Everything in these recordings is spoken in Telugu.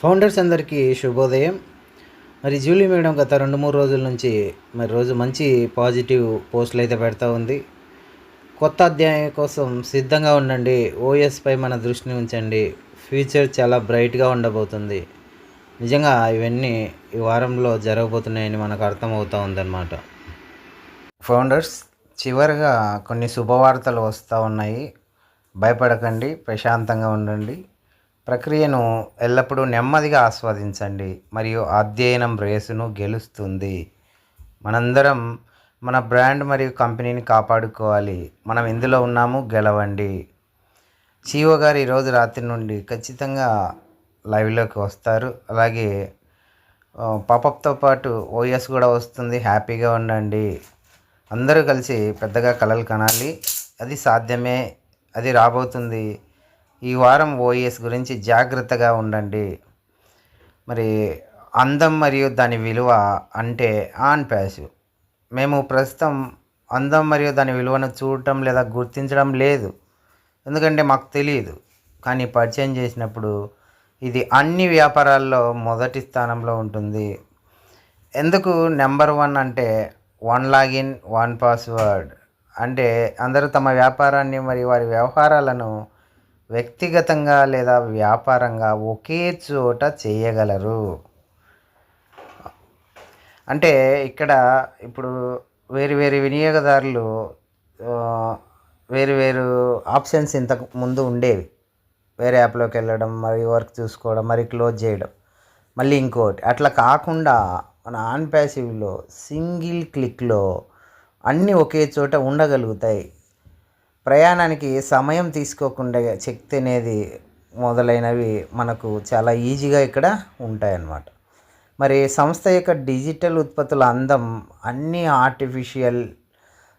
ఫౌండర్స్ అందరికీ శుభోదయం. మరి జూలీ మేడం గత రెండు మూడు రోజుల నుంచి మరి రోజు మంచి పాజిటివ్ పోస్టులు అయితే పెడతా ఉంది. కొత్త అధ్యాయం కోసం సిద్ధంగా ఉండండి. ఓఎస్పై మన దృష్టిని ఉంచండి. ఫ్యూచర్ చాలా బ్రైట్గా ఉండబోతుంది. నిజంగా ఇవన్నీ ఈ వారంలో జరగబోతున్నాయని మనకు అర్థమవుతూ ఉందన్నమాట. ఫౌండర్స్ చివరిగా కొన్ని శుభవార్తలు వస్తూ ఉన్నాయి. భయపడకండి ప్రశాంతంగా ఉండండి. ప్రక్రియను ఎల్లప్పుడూ నెమ్మదిగా ఆస్వాదించండి. మరియు అధ్యయనం రేసును గెలుస్తుంది. మనందరం మన బ్రాండ్ మరియు కంపెనీని కాపాడుకోవాలి. మనం ఎందులో ఉన్నాము గెలవండి. సిఓ గారు ఈరోజు రాత్రి నుండి ఖచ్చితంగా లైవ్లోకి వస్తారు. అలాగే పాపప్తో పాటు ఓఎస్ కూడా వస్తుంది. హ్యాపీగా ఉండండి. అందరూ కలిసి పెద్దగా కలలు కనాలి. అది సాధ్యమే. అది రాబోతుంది. ఈ వారం ఓఎస్ గురించి జాగ్రత్తగా ఉండండి. మరి అందం మరియు దాని విలువ అంటే ఆన్ ప్యాసివ్. మేము ప్రస్తుతం అందం మరియు దాని విలువను చూడటం లేదా గుర్తించడం లేదు. ఎందుకంటే మాకు తెలియదు కానీ పరిచయం చేసినప్పుడు ఇది అన్ని వ్యాపారాల్లో మొదటి స్థానంలో ఉంటుంది. ఎందుకు నెంబర్ వన్ అంటే వన్ లాగిన్ వన్ పాస్వర్డ్ అంటే అందరూ తమ వ్యాపారాన్ని మరియు వారి వ్యవహారాలను వ్యక్తిగతంగా లేదా వ్యాపారంగా ఒకే చోట చేయగలరు. అంటే ఇక్కడ ఇప్పుడు వేరు వేరు వినియోగదారులు వేరు వేరు ఆప్షన్స్ ఇంతకు ముందు ఉండేవి. వేరే యాప్లోకి వెళ్ళడం మరి వర్క్ చూసుకోవడం మరి క్లోజ్ చేయడం మళ్ళీ ఇంకోటి. అట్లా కాకుండా మన ఆన్ ప్యాసివ్లో సింగిల్ క్లిక్లో అన్నీ ఒకే చోట ఉండగలుగుతాయి. ప్రయాణానికి సమయం తీసుకోకుండా శక్తి అనేది మొదలైనవి మనకు చాలా ఈజీగా ఇక్కడ ఉంటాయన్నమాట. మరి సంస్థ యొక్క డిజిటల్ ఉత్పత్తుల అందం అన్ని ఆర్టిఫిషియల్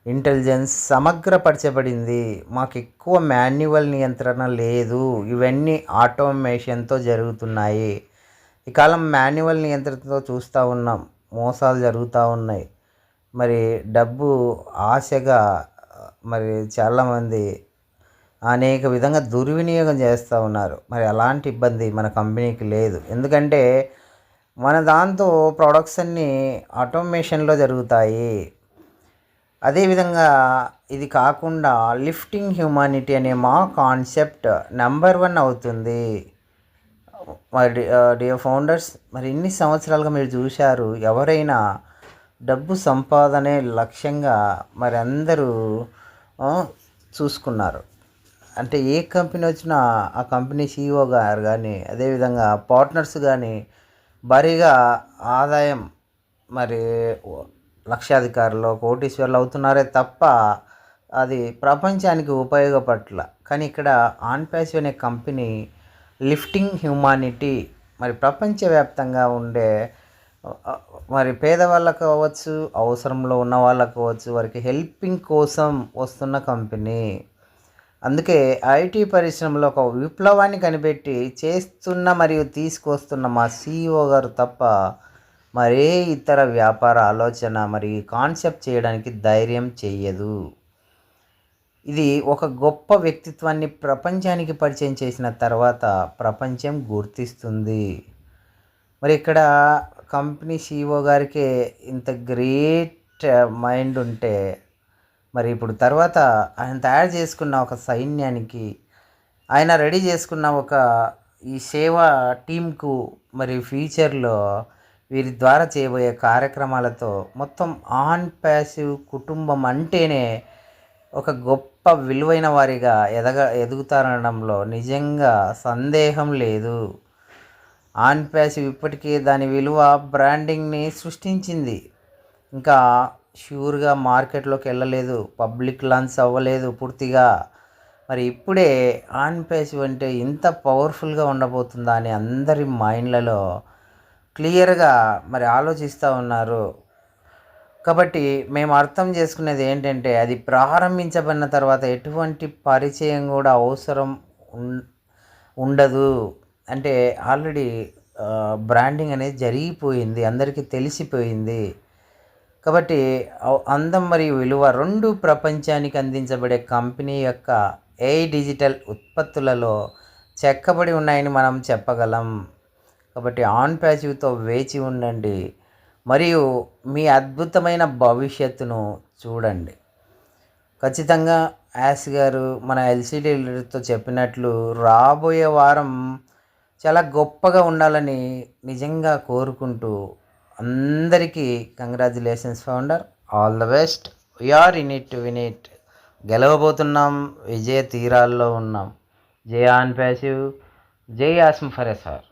ఇంటెలిజెన్స్ సమగ్రపరచబడింది. మాకు ఎక్కువ మాన్యువల్ నియంత్రణ లేదు. ఇవన్నీ ఆటోమేషన్తో జరుగుతున్నాయి. ఈ కాలం మాన్యువల్ నియంత్రణతో చూస్తూ ఉన్నాం. మోసాలు జరుగుతూ ఉన్నాయి. మరి డబ్బు ఆశగా మరి చాలామంది అనేక విధంగా దుర్వినియోగం చేస్తూ ఉన్నారు. మరి అలాంటి ఇబ్బంది మన కంపెనీకి లేదు. ఎందుకంటే మన దాంతో ప్రొడక్ట్స్ అన్నీ ఆటోమేషన్లో జరుగుతాయి. అదేవిధంగా ఇది కాకుండా లిఫ్టింగ్ హ్యూమానిటీ అనే మా కాన్సెప్ట్ నెంబర్ వన్ అవుతుంది. మరి డియర్ ఫౌండర్స్ మరి ఇన్ని సంవత్సరాలుగా మీరు చూశారు ఎవరైనా డబ్బు సంపాదనే లక్ష్యంగా మరి అందరూ చూసుకున్నారు. అంటే ఏ కంపెనీ వచ్చినా ఆ కంపెనీ సీఈఓ గారు కానీ అదేవిధంగా పార్ట్నర్స్ కానీ భారీగా ఆదాయం మరి లక్షాధికారులు కోటీశ్వర్లు అవుతున్నారే తప్ప అది ప్రపంచానికి ఉపయోగపట్ల. కానీ ఇక్కడ ఆన్పాసి అనే కంపెనీ లిఫ్టింగ్ హ్యూమానిటీ మరి ప్రపంచవ్యాప్తంగా ఉండే మరి పేదవాళ్ళకు అవ్వచ్చు అవసరంలో ఉన్న వాళ్ళకు అవ్వచ్చు వారికి హెల్పింగ్ కోసం వస్తున్న కంపెనీ. అందుకే ఐటీ పరిశ్రమలో ఒక విప్లవాన్ని కనిపెట్టి చేస్తున్న మరియు తీసుకొస్తున్న మా సీఈఓ గారు తప్ప మరే ఇతర వ్యాపార ఆలోచన మరి కాన్సెప్ట్ చేయడానికి ధైర్యం చేయదు ఇది ఒక గొప్ప వ్యక్తిత్వాన్ని ప్రపంచానికి పరిచయం చేసిన తర్వాత ప్రపంచం గుర్తిస్తుంది. మరి ఇక్కడ కంపెనీ సీఈఓ గారికి ఇంత గ్రేట్ మైండ్ ఉంటే మరి ఇప్పుడు తర్వాత ఆయన తయారు చేసుకున్న ఒక సైన్యానికి ఆయన రెడీ చేసుకున్న ఒక ఈ సేవా టీంకు మరి ఫ్యూచర్లో వీరి ద్వారా చేయబోయే కార్యక్రమాలతో మొత్తం ఆన్ ప్యాసివ్ కుటుంబం అంటేనే ఒక గొప్ప విలువైన వారిగా ఎదగ ఎదుగుతారనడంలో నిజంగా సందేహం లేదు. ఆన్ ప్యాసివ్ ఇప్పటికే దాని విలువ బ్రాండింగ్ని సృష్టించింది. ఇంకా ష్యూర్గా మార్కెట్లోకి వెళ్ళలేదు పబ్లిక్ లాంచ్ అవ్వలేదు పూర్తిగా. మరి ఇప్పుడే ఆన్ ప్యాసివ్ అంటే ఇంత పవర్ఫుల్గా ఉండబోతుందా అని అందరి మైండ్లలో క్లియర్గా మరి ఆలోచిస్తూ ఉన్నారు. కాబట్టి మేము అర్థం చేసుకునేది ఏంటంటే అది ప్రారంభించబడిన తర్వాత ఎటువంటి పరిచయం కూడా అవసరం ఉండదు. అంటే ఆల్రెడీ బ్రాండింగ్ అనేది జరిగిపోయింది అందరికీ తెలిసిపోయింది. కాబట్టి అందం మరియు విలువ రెండు ప్రపంచానికి అందించబడే కంపెనీ యొక్క ఏ డిజిటల్ ఉత్పత్తులలో చెక్కబడి ఉన్నాయని మనం చెప్పగలం. కాబట్టి ఆన్ ప్యాసివ్తో వేచి ఉండండి. మరియు మీ అద్భుతమైన భవిష్యత్తును చూడండి. ఖచ్చితంగా యాస్ గారు మన ఎల్సీడీతో చెప్పినట్లు రాబోయే వారం చాలా గొప్పగా ఉండాలని నిజంగా కోరుకుంటూ అందరికీ congratulations founder. All the best. We are in it win it గెలవబోతున్నాం. విజయ తీరాల్లో ఉన్నాం. జై ఆన్ ప్యాసివ్. జై ఆస్మ్ ఫర్ ఎస్ సార్.